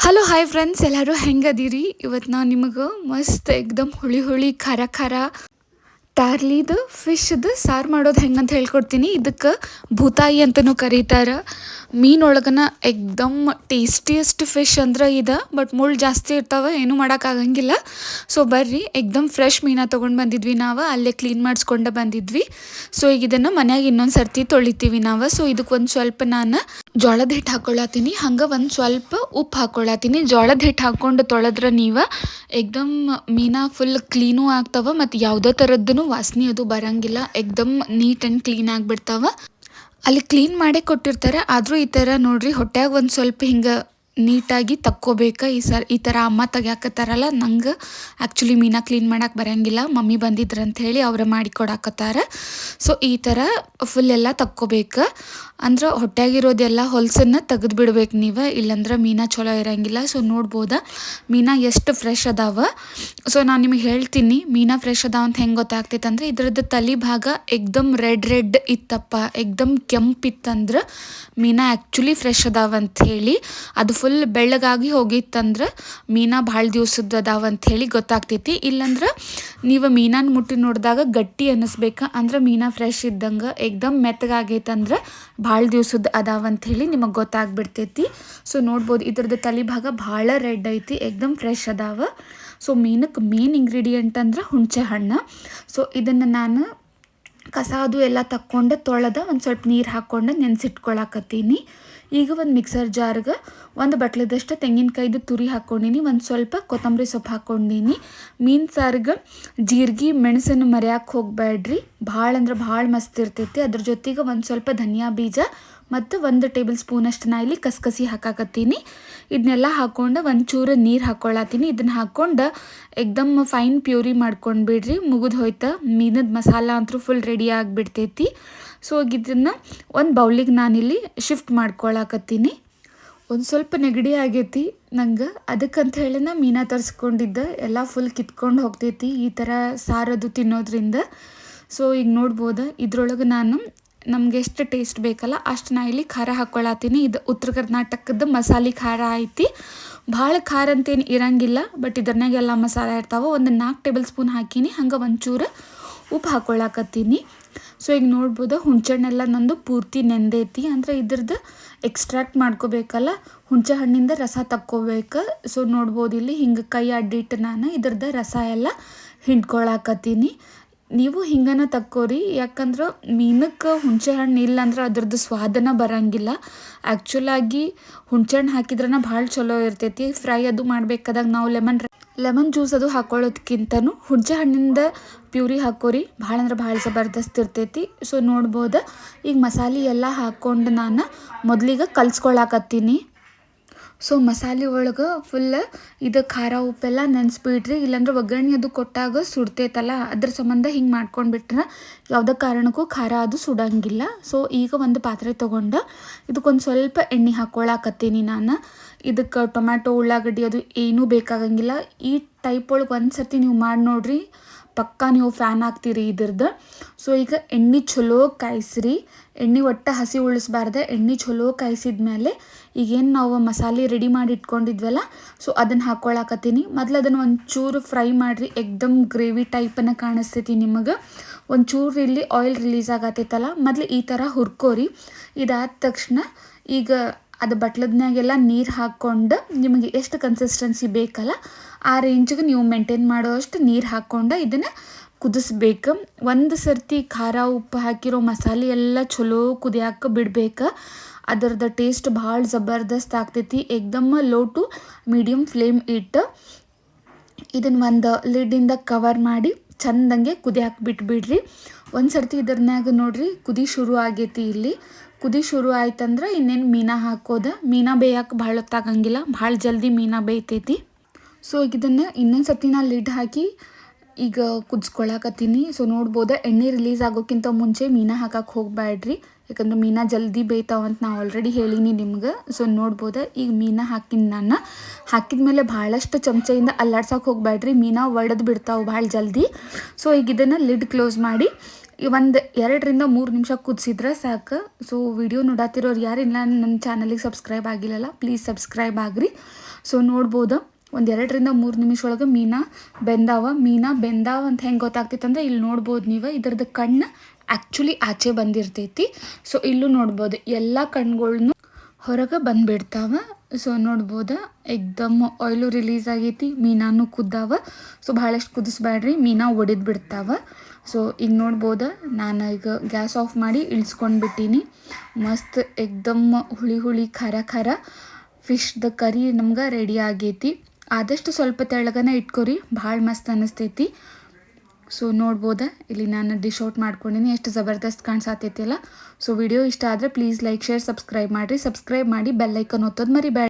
Hello hi friends ಎಲ್ಲರೂ ಹೆಂಗದೀರಿ? ಇವತ್ತು ನಾನು ನಿಮಗೆ ಮಸ್ತ್ ಎಕ್ದಮ್ ಹುಳಿ ಹುಳಿ ಖಾರ ಖಾರ ಟಾರ್ಲಿದು ಫಿಶ್ದು ಸಾರು ಮಾಡೋದು ಹೆಂಗಂತ ಹೇಳ್ಕೊಡ್ತೀನಿ. ಇದಕ್ಕೆ ಭೂತಾಯಿ ಅಂತಲೂ ಕರೀತಾರೆ. ಮೀನೊಳಗನ ಎಕ್ದಮ್ ಟೇಸ್ಟಿಯೆಸ್ಟ್ ಫಿಶ್ ಅಂದ್ರೆ ಇದು, ಬಟ್ ಮುಳ್ಳು ಜಾಸ್ತಿ ಇರ್ತಾವೆ, ಏನೂ ಮಾಡೋಕ್ಕಾಗಂಗಿಲ್ಲ ಸೊ ಬರ್ರಿ, ಎಕ್ದಮ್ ಫ್ರೆಶ್ ಮೀನ ತೊಗೊಂಡು ಬಂದಿದ್ವಿ ನಾವು, ಅಲ್ಲೇ ಕ್ಲೀನ್ ಮಾಡಿಸ್ಕೊಂಡು ಬಂದಿದ್ವಿ. ಸೊ ಈಗ ಇದನ್ನು ಮನ್ಯಾಗ ಇನ್ನೊಂದು ಸರ್ತಿ ತೊಳಿತೀವಿ ನಾವು. ಸೊ ಇದಕ್ಕೆ ಒಂದು ಸ್ವಲ್ಪ ನಾನು ಜೋಳದ ಹಿಟ್ಟು ಹಾಕ್ಕೊಳತ್ತೀನಿ ಹಂಗೆ ಒಂದು ಸ್ವಲ್ಪ ಉಪ್ಪು ಹಾಕ್ಕೊಳತ್ತೀನಿ ಜೋಳದ ಹಿಟ್ಟು ಹಾಕ್ಕೊಂಡು ತೊಳೆದ್ರೆ ನೀವು ಎಕ್ದಮ್ ಮೀನಾ ಫುಲ್ ಕ್ಲೀನೂ ಆಗ್ತಾವೆ, ಮತ್ತು ಯಾವುದೇ ಥರದ್ದು ವಾಸನೆ ಅದು ಬರಂಗಿಲ್ಲ. ಎಕ್ದಮ್ ನೀಟ್ ಆ್ಯಂಡ್ ಕ್ಲೀನ್ ಆಗಿಬಿಡ್ತಾವ. ಅಲ್ಲಿ ಕ್ಲೀನ್ ಮಾಡೇ ಕೊಟ್ಟಿರ್ತಾರೆ. ಆದರೂ ಈ ಥರ ನೋಡ್ರಿ, ಹೊಟ್ಯಾಗ ಒಂದು ಸ್ವಲ್ಪ ಹಿಂಗೆ ನೀಟಾಗಿ ತಕ್ಕೋಬೇಕು. ಈ ಸರ್, ಈ ಥರ ಅಮ್ಮ ತೆಗ್ಯಾಕತ್ತಾರಲ್ಲ, ನಂಗೆ ಆ್ಯಕ್ಚುಲಿ ಮೀನಾ ಕ್ಲೀನ್ ಮಾಡೋಕೆ ಬರೋಂಗಿಲ್ಲ. ಮಮ್ಮಿ ಬಂದಿದ್ರು ಅಂತ ಹೇಳಿ ಅವ್ರು ಮಾಡಿ ಕೊಡಾಕತ್ತಾರ. ಸೊ ಈ ಥರ ಫುಲ್ ಎಲ್ಲ ತಕ್ಕೋಬೇಕು. ಅಂದ್ರೆ ಹೊಟ್ಯಾಗಿರೋದೆಲ್ಲ ಹೊಲಸನ್ನು ತೆಗೆದು ಬಿಡ್ಬೇಕು ನೀವು. ಇಲ್ಲಂದ್ರೆ ಮೀನಾ ಚಲೋ ಇರೋಂಗಿಲ್ಲ. ಸೊ ನೋಡ್ಬೋದ ಮೀನಾ ಎಷ್ಟು ಫ್ರೆಶ್ ಅದಾವ. ಸೊ ನಾನು ನಿಮಗೆ ಹೇಳ್ತೀನಿ, ಮೀನಾ ಫ್ರೆಶ್ ಅದಾವ ಅಂತ ಹೆಂಗೆ ಗೊತ್ತಾಗ್ತೈತೆ ಅಂದರೆ, ಇದ್ರದ್ದು ತಲೆ ಭಾಗ ಎಕ್ದಮ್ ರೆಡ್ ರೆಡ್ ಇತ್ತಪ್ಪ, ಎಕ್ದಮ್ ಕೆಂಪಿತ್ತಂದ್ರೆ ಮೀನಾ ಆ್ಯಕ್ಚುಲಿ ಫ್ರೆಶ್ ಅದಾವ ಅಂತ ಹೇಳಿ, ಅದು ಫುಲ್ ಬೆಳ್ಳಗಾಗಿ ಹೋಗಿತ್ತಂದ್ರೆ ಮೀನಾ ಭಾಳ ದಿವ್ಸದ್ದು ಅದಾವ ಹೇಳಿ ಗೊತ್ತಾಗ್ತೈತಿ. ಇಲ್ಲಂದ್ರೆ ನೀವು ಮೀನಾನ ಮುಟ್ಟಿ ನೋಡಿದಾಗ ಗಟ್ಟಿ ಅನ್ನಿಸ್ಬೇಕು ಅಂದ್ರೆ ಮೀನಾ ಫ್ರೆಶ್ ಇದ್ದಂಗೆ ಏಕ್ದಮ್ ಮೆತ್ತಗಾಗೈತಂದ್ರೆ ಭಾಳ ದಿವ್ಸದ್ದು ಅದಾವ ಅಂತ ಹೇಳಿ ನಿಮಗೆ ಗೊತ್ತಾಗ್ಬಿಡ್ತೈತಿ. ಸೊ ನೋಡ್ಬೋದು ಇದ್ರದ್ದು ತಲೆ ಭಾಗ ಭಾಳ ರೆಡ್ ಐತಿ ಏಕ್ದಮ್ ಫ್ರೆಶ್ ಅದಾವ. ಸೊ ಮೀನಕ್ಕೆ ಮೇನ್ ಇಂಗ್ರೀಡಿಯೆಂಟ್ ಅಂದ್ರೆ ಹುಣಸೆ ಹಣ್ಣು. ಸೊ ಇದನ್ನು ನಾನು ಕಸ ಅದು ಎಲ್ಲ ತಕ್ಕೊಂಡು ತೊಳೆದ ಒಂದು ಸ್ವಲ್ಪ ನೀರು ಹಾಕ್ಕೊಂಡು ನೆನೆಸಿಟ್ಕೊಳಕತ್ತೀನಿ. ಈಗ ಒಂದು ಮಿಕ್ಸರ್ ಜಾರ್ಗೆ ಒಂದು ಬಟ್ಲದಷ್ಟು ತೆಂಗಿನಕಾಯ್ದು ತುರಿ ಹಾಕ್ಕೊಂಡೀನಿ ಒಂದು ಸ್ವಲ್ಪ ಕೊತ್ತಂಬರಿ ಸೊಪ್ಪು ಹಾಕ್ಕೊಂಡೀನಿ ಮೀನು ಸಾರ್ಗೆ ಜೀರಿಗೆ ಮೆಣಸನ್ನು ಮರೆಯಕ್ಕೆ ಹೋಗಬೇಡ್ರಿ ಭಾಳ ಅಂದ್ರೆ ಭಾಳ ಮಸ್ತ್ ಇರ್ತೈತಿ. ಅದ್ರ ಜೊತೆಗೆ ಒಂದು ಸ್ವಲ್ಪ ಧನಿಯಾ ಬೀಜ ಮತ್ತು ಒಂದು ಟೇಬಲ್ ಸ್ಪೂನಷ್ಟು ನಾ ಇಲ್ಲಿ ಕಸಕಸಿ ಹಾಕಾಕತ್ತೀನಿ. ಇದನ್ನೆಲ್ಲ ಹಾಕ್ಕೊಂಡು ಒಂಚೂರು ನೀರು ಹಾಕ್ಕೊಳತ್ತೀನಿ. ಇದನ್ನು ಹಾಕ್ಕೊಂಡು ಎಕ್ದಮ್ ಫೈನ್ ಪ್ಯೂರಿ ಮಾಡ್ಕೊಂಡು ಬಿಡ್ರಿ. ಮುಗಿದು ಹೋಯ್ತು. ಮೀನದ ಮಸಾಲ ಅಂತೂ ಫುಲ್ ರೆಡಿ ಆಗಿಬಿಡ್ತೈತಿ. ಸೊ ಇದನ್ನು ಒಂದು ಬೌಲಿಗೆ ನಾನಿಲ್ಲಿ ಶಿಫ್ಟ್ ಮಾಡ್ಕೊಳಕತ್ತೀನಿ. ಒಂದು ಸ್ವಲ್ಪ ನೆಗಡಿ ಆಗೈತಿ. ನಂಗೆ ಅದಕ್ಕಂತ ನಾ ಮೀನಾ ತರಿಸ್ಕೊಂಡಿದ್ದೆ. ಎಲ್ಲ ಫುಲ್ ಕಿತ್ಕೊಂಡು ಹೋಗ್ತೈತಿ. ಈ ಥರ ಸಾರದು ತಿನ್ನೋದ್ರಿಂದ. ಸೊ ಈಗ ನೋಡ್ಬೋದು. ಇದ್ರೊಳಗೆ ನಾನು ನಮ್ಗೆ ಎಷ್ಟು ಟೇಸ್ಟ್ ಬೇಕಲ್ಲ ಅಷ್ಟು ನಾ ಇಲ್ಲಿ ಖಾರ ಹಾಕ್ಕೊಳತ್ತೀನಿ ಇದು ಉತ್ತರ ಕರ್ನಾಟಕದ ಮಸಾಲೆ ಖಾರ ಐತಿ. ಭಾಳ ಖಾರ ಅಂತೇನು ಇರಂಗಿಲ್ಲ ಬಟ್ ಇದ್ರನಾಗೆಲ್ಲ ಮಸಾಲೆ ಇರ್ತಾವೆ. ಒಂದು ನಾಲ್ಕು ಟೇಬಲ್ ಸ್ಪೂನ್ ಹಾಕೀನಿ, ಹಂಗೆ ಒಂಚೂರು ಉಪ್ಪು ಹಾಕ್ಕೊಳಕತ್ತೀನಿ ಸೊ ಈಗ ನೋಡ್ಬೋದು ಹುಣ್ಚಣ್ಣೆಲ್ಲ ನಂದು ಪೂರ್ತಿ ನೆಂದೈತಿ. ಅಂದರೆ ಇದ್ರದ್ದು ಎಕ್ಸ್ಟ್ರಾಕ್ಟ್ ಮಾಡ್ಕೋಬೇಕಲ್ಲ, ಹುಣಸೆ ಹಣ್ಣಿಂದ ರಸ ತಕ್ಕೋಬೇಕು. ಸೊ ನೋಡ್ಬೋದು ಇಲ್ಲಿ ಹಿಂಗೆ ಕೈ ಅಡ್ಡಿಟ್ಟು ನಾನು ಇದ್ರದ್ದು ರಸ ಎಲ್ಲ ಹಿಂಡ್ಕೊಳಕತ್ತೀನಿ. ನೀವು ಹಿಂಗನ ತಕ್ಕೋರಿ, ಯಾಕಂದ್ರೆ ಮೀನಕ್ಕೆ ಹುಣಸೆ ಹಣ್ಣು ಇಲ್ಲ ಅಂದ್ರೆ ಅದ್ರದ್ದು ಸ್ವಾದನ ಬರಂಗಿಲ್ಲ. ಆ್ಯಕ್ಚುಲಾಗಿ ಹುಣಸೆ ಹಣ್ಣು ಹಾಕಿದ್ರನ ಭಾಳ ಚಲೋ ಇರ್ತೈತಿ. ಫ್ರೈ ಅದು ಮಾಡ್ಬೇಕಾದಾಗ ನಾವು ಲೆಮನ್ ಲೆಮನ್ ಜ್ಯೂಸ್ ಅದು ಹಾಕೊಳ್ಳೋದಕ್ಕಿಂತನೂ ಹುಣಸೆ ಹಣ್ಣಿಂದ ಪ್ಯೂರಿ ಹಾಕೋರಿ ಭಾಳ ಅಂದ್ರೆ ಭಾಳ ಜಬರ್ದಸ್ತ್ ಇರ್ತೈತಿ. ಸೊ ನೋಡ್ಬೋದು, ಈಗ ಮಸಾಲೆ ಎಲ್ಲ ಹಾಕ್ಕೊಂಡು ನಾನು ಮೊದಲಿಗೆ ಕಲ್ಸ್ಕೊಳಕತ್ತೀನಿ. ಸೊ ಮಸಾಲೆ ಒಳಗೆ ಫುಲ್ ಇದು ಖಾರ ಉಪ್ಪೆಲ್ಲ ನೆನೆಸ್ಬಿಡ್ರಿ. ಇಲ್ಲಾಂದ್ರೆ ಒಗ್ಗರಣೆ ಅದು ಕೊಟ್ಟಾಗ ಸುಡ್ತೈತಲ್ಲ, ಅದ್ರ ಸಂಬಂಧ ಹಿಂಗೆ ಮಾಡ್ಕೊಂಡ್ಬಿಟ್ರೆ ಯಾವುದೇ ಕಾರಣಕ್ಕೂ ಖಾರ ಅದು ಸುಡಂಗಿಲ್ಲ. ಸೊ ಈಗ ಒಂದು ಪಾತ್ರೆ ತೊಗೊಂಡು, ಇದಕ್ಕೊಂದು ಸ್ವಲ್ಪ ಎಣ್ಣೆ ಹಾಕ್ಕೊಳಕತ್ತೀನಿ ನಾನು. ಇದಕ್ಕೆ ಟೊಮ್ಯಾಟೊ, ಉಳ್ಳಾಗಡ್ಡಿ ಅದು ಏನೂ ಬೇಕಾಗಂಗಿಲ್ಲ. ಈ ಟೈಪ್ ಒಳಗೆ ಒಂದು ಸರ್ತಿ ನೀವು ಮಾಡಿ ನೋಡ್ರಿ. ಪಕ್ಕ ನೀವು ಫ್ಯಾನ್ ಹಾಕ್ತೀರಿ ಇದ್ರದ್ದು ಸೊ ಈಗ ಎಣ್ಣೆ ಚಲೋ ಕಾಯಿಸ್ರಿ. ಎಣ್ಣೆ ಒಟ್ಟು ಹಸಿ ಉಳಿಸ್ಬಾರ್ದೆ, ಎಣ್ಣೆ ಚಲೋ ಕಾಯಿಸಿದ ಮೇಲೆ ಈಗೇನು ನಾವು ಮಸಾಲೆ ರೆಡಿ ಮಾಡಿ ಇಟ್ಕೊಂಡಿದ್ವಲ್ಲ ಸೊ ಅದನ್ನು ಹಾಕ್ಕೊಳಕತ್ತೀನಿ ಮೊದಲು ಅದನ್ನು ಒಂಚೂರು ಫ್ರೈ ಮಾಡಿರಿ, ಎಕ್ದಮ್ ಗ್ರೇವಿ ಟೈಪನ್ನು ಕಾಣಿಸ್ತೈತಿ ನಿಮಗೆ. ಒಂಚೂರು ಇಲ್ಲಿ ಆಯಿಲ್ ರಿಲೀಸ್ ಆಗತ್ತೈತಲ್ಲ ಮೊದಲು ಈ ಥರ ಹುರ್ಕೋರಿ. ಇದಾದ ತಕ್ಷಣ ಈಗ ಅದು ಬಟ್ಲದ್ನಾಗೆಲ್ಲ ನೀರು ಹಾಕ್ಕೊಂಡು ನಿಮಗೆ ಎಷ್ಟು ಕನ್ಸಿಸ್ಟೆನ್ಸಿ ಬೇಕಲ್ಲ, ಆ ರೇಂಜಿಗೆ ನೀವು ಮೇಂಟೈನ್ ಮಾಡೋಷ್ಟು ನೀರು ಹಾಕ್ಕೊಂಡು ಇದನ್ನು ಕುದಿಸ್ಬೇಕು. ಒಂದು ಸರ್ತಿ ಖಾರ, ಉಪ್ಪು ಹಾಕಿರೋ ಮಸಾಲೆ ಎಲ್ಲ ಚಲೋ ಕುದಿಯಾಕ ಬಿಡ್ಬೇಕು. ಅದರದ ಟೇಸ್ಟ್ ಭಾಳ ಜಬರ್ದಸ್ತ್ ಆಗ್ತೈತಿ. ಏಕ್ದಮ್ ಲೋ ಟು ಮೀಡಿಯಮ್ ಫ್ಲೇಮ್ ಇಟ್ಟು ಇದನ್ನು ಒಂದು ಲಿಡ್ಡಿಂದ ಕವರ್ ಮಾಡಿ ಚಂದಂಗೆ ಕುದಿಯಾಕೆ ಬಿಟ್ಬಿಡ್ರಿ. ಒಂದು ಸರ್ತಿ ಇದ್ರನ್ಯಾಗ ನೋಡ್ರಿ, ಕುದಿ ಶುರು ಆಗೈತಿ ಇಲ್ಲಿ. ಕುದಿ ಶುರು ಆಯ್ತಂದ್ರೆ ಇನ್ನೇನು ಮೀನಾ ಹಾಕೋದು. ಮೀನಾ ಬೇಯಕ್ಕೆ ಭಾಳ ಹೊತ್ತಾಗಂಗಿಲ್ಲ ಭಾಳ ಜಲ್ದಿ ಮೀನಾ ಬೇಯ್ತೈತಿ. ಸೊ ಈಗ ಇದನ್ನು ಇನ್ನೊಂದು ಸತಿ ನಾ ಲಿಡ್ ಹಾಕಿ ಈಗ ಕುದಿಸ್ಕೊಳಕತ್ತೀನಿ. ಸೊ ನೋಡ್ಬೋದು ಎಣ್ಣೆ ರಿಲೀಸ್ ಆಗೋಕ್ಕಿಂತ ಮುಂಚೆ ಮೀನಾ ಹಾಕಕ್ಕೆ ಹೋಗಬೇಡ್ರಿ ಯಾಕಂದ್ರೆ ಮೀನಾ ಜಲ್ದಿ ಬೇಯ್ತಾವಂತ ನಾ ಆಲ್ರೆಡಿ ಹೇಳೀನಿ ನಿಮ್ಗೆ. ಸೊ ನೋಡ್ಬೋದು ಈಗ ಮೀನಾ ಹಾಕಿನ ನಾನು. ಹಾಕಿದ ಮೇಲೆ ಭಾಳಷ್ಟು ಚಮಚೆಯಿಂದ ಅಲ್ಲಾಡ್ಸಕ್ಕೆ ಹೋಗಬೇಡ್ರಿ ಮೀನಾ ಒಡೆದು ಬಿಡ್ತಾವೆ ಭಾಳ ಜಲ್ದಿ. ಸೊ ಈಗ ಇದನ್ನು ಲಿಡ್ ಕ್ಲೋಸ್ ಮಾಡಿ ಒಂದು ಎರಡರಿಂದ ಮೂರು ನಿಮಿಷ ಕುದಿಸಿದ್ರೆ ಸಾಕು. ಸೊ ವಿಡಿಯೋ ನೋಡತ್ತಿರೋರು ಯಾರಿಲ್ಲ ನನ್ನ ಚಾನಲಿಗೆ ಸಬ್ಸ್ಕ್ರೈಬ್ ಆಗಿಲ್ಲಲ್ಲ ಪ್ಲೀಸ್ ಸಬ್ಸ್ಕ್ರೈಬ್ ಆಗ್ರಿ. ಸೊ ನೋಡ್ಬೋದು. ಒಂದು ಎರಡರಿಂದ ಮೂರು ನಿಮಿಷ ಒಳಗೆ ಮೀನಾ ಬೆಂದಾವ. ಮೀನಾ ಬೆಂದಾವ ಅಂತ ಹೆಂಗೆ ಗೊತ್ತಾಗ್ತಿತ್ತಂದ್ರೆ ಇಲ್ಲಿ ನೋಡ್ಬೋದು ನೀವು. ಇದ್ರದ್ದು ಕಣ್ಣು ಆ್ಯಕ್ಚುಲಿ ಆಚೆ ಬಂದಿರ್ತೈತಿ. ಸೊ ಇಲ್ಲೂ ನೋಡ್ಬೋದು. ಎಲ್ಲ ಕಣ್ಗಳ್ನು ಹೊರಗೆ ಬಂದ್ಬಿಡ್ತಾವ. ಸೊ ನೋಡ್ಬೋದು. ಎಕ್ದಮ್ ಆಯಿಲು ರಿಲೀಸ್ ಆಗೈತಿ. ಮೀನಾನು ಕುದ್ದಾವ. ಸೊ ಭಾಳಷ್ಟು ಕುದಿಸ್ಬೇಡ್ರಿ. ಮೀನಾ ಒಡೆದು ಬಿಡ್ತಾವ ಸೊ ಈಗ ನೋಡ್ಬೋದು? ನಾನು ಈಗ ಗ್ಯಾಸ್ ಆಫ್ ಮಾಡಿ ಇಳಿಸ್ಕೊಂಡು ಬಿಟ್ಟೀನಿ. ಮಸ್ತ್ ಎಕ್ದಮ್ ಹುಳಿ ಹುಳಿ ಖಾರ ಖಾರ ಫಿಶ್ದ ಕರಿ ನಮ್ಗೆ ರೆಡಿ ಆಗೈತಿ. ಆದಷ್ಟು ಸ್ವಲ್ಪ ತೆಳಗನ ಇಟ್ಕೊರಿ, ಭಾಳ ಮಸ್ತ್ ಅನ್ನಿಸ್ತೈತಿ ಸೊ ನೋಡ್ಬೋದಾ? ಇಲ್ಲಿ ನಾನು ಡಿಶ್ ಔಟ್ ಮಾಡ್ಕೊಂಡಿನಿ. ಎಷ್ಟು ಜಬರ್ದಸ್ತ್ ಕಾಣಿಸತ್ತೈತಿಲ್ಲ ಸೊ ವಿಡಿಯೋ ಇಷ್ಟ ಆದರೆ ಪ್ಲೀಸ್ ಲೈಕ್ ಶೇರ್ ಸಬ್ಸ್ಕ್ರೈಬ್ ಮಾಡಿರಿ. ಸಬ್ಸ್ಕ್ರೈಬ್ ಮಾಡಿ ಬೆಲ್ಲೈಕನ್ ಒತ್ತೋದು ಮರಿಬೇಡ